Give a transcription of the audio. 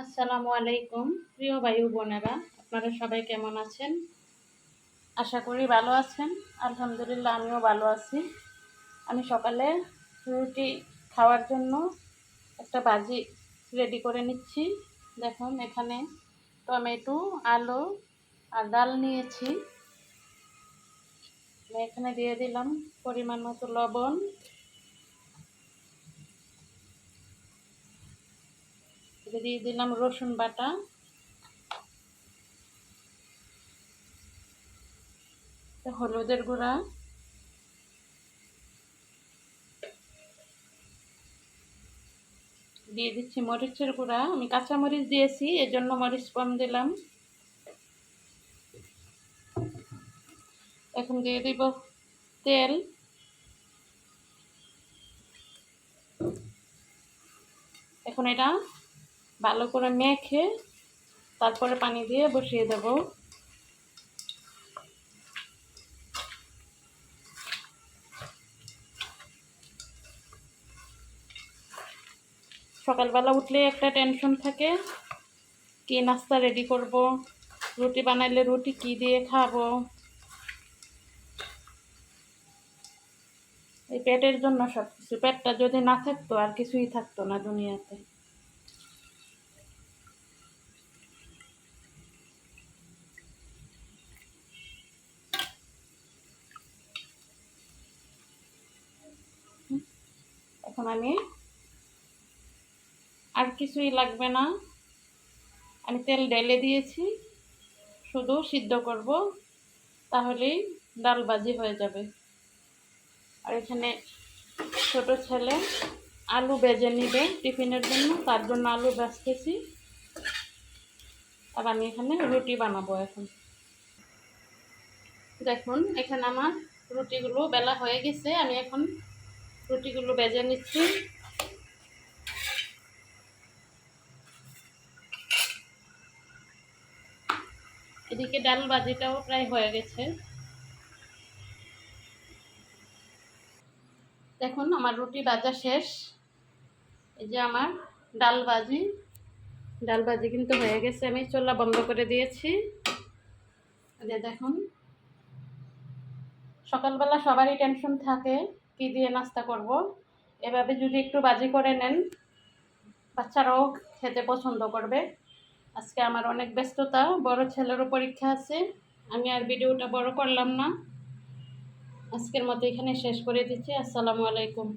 আসসালামু আলাইকুম, প্রিয় বায়ু বোনেরা, আপনারা সবাই কেমন আছেন? আশা করি ভালো আছেন। আলহামদুলিল্লাহ, আমিও ভালো আছি। আমি সকালে রুটি খাওয়ার জন্য একটা ভাজি রেডি করে নিচ্ছি। দেখুন, এখানে টমেটো, আলু আর ডাল নিয়েছি। এখানে দিয়ে দিলাম পরিমাণ মতো লবণ। দিয়ে দিলাম রসুন বাটা। হলুদের গুঁড়া। দিয়ে দিচ্ছি মরিচের গুঁড়া। আমি কাঁচা মরিচ দিয়েছি এর জন্য মরিচ কম দিলাম। এখন দিয়ে দিব তেল। এখন এটা ভালো করে মেখে তারপরে পানি দিয়ে বসিয়ে দেব। সকালবেলা উঠলে একটা টেনশন থাকে, কি নাস্তা রেডি করব, রুটি বানাইলে রুটি কি দিয়ে খাব। এই পেটের জন্য সব কিছু পেটটা যদি না থাকতো আর কিছুই থাকতো না দুনিয়াতে। এখন আমি আর কিছুই লাগবে না। আমি তেল ঢেলে দিয়েছি, শুধু সিদ্ধ করব, তাহলেই ডাল বাজি হয়ে যাবে। আর এখানে ছোট ছেলে আলু বেজে নিবে টিফিনের জন্য, তার জন্য আলু বেচতেছি আর আমি এখানে রুটি বানাবো এখন। দেখুন, এখানে আমার রুটিগুলো বেলা হয়ে গেছে, আমি এখন রুটিগুলো বেজে নিচ্ছি। এদিকে ডাল বাজিটাও প্রায় হয়ে গেছে। দেখুন, আমার রুটি ভাজা শেষ। এই যে আমার ডাল ভাজি। ডাল ভাজি কিন্তু হয়ে গেছে, আমি চোলা বন্ধ করে দিয়েছি। দেখুন, সকালবেলা সবারই টেনশন থাকে। কি দিয়ে নাস্তা করব। এভাবে যদি একটু বাজি করে নেন, বাচ্চারাও খেতে পছন্দ করবে। আজকে আমার অনেক ব্যস্ততা, বড় ছেলেরও পরীক্ষা আছে, আমি আর ভিডিওটা বড় করলাম না। আজকের মতো এখানে শেষ করে দিচ্ছি। আসসালামু আলাইকুম।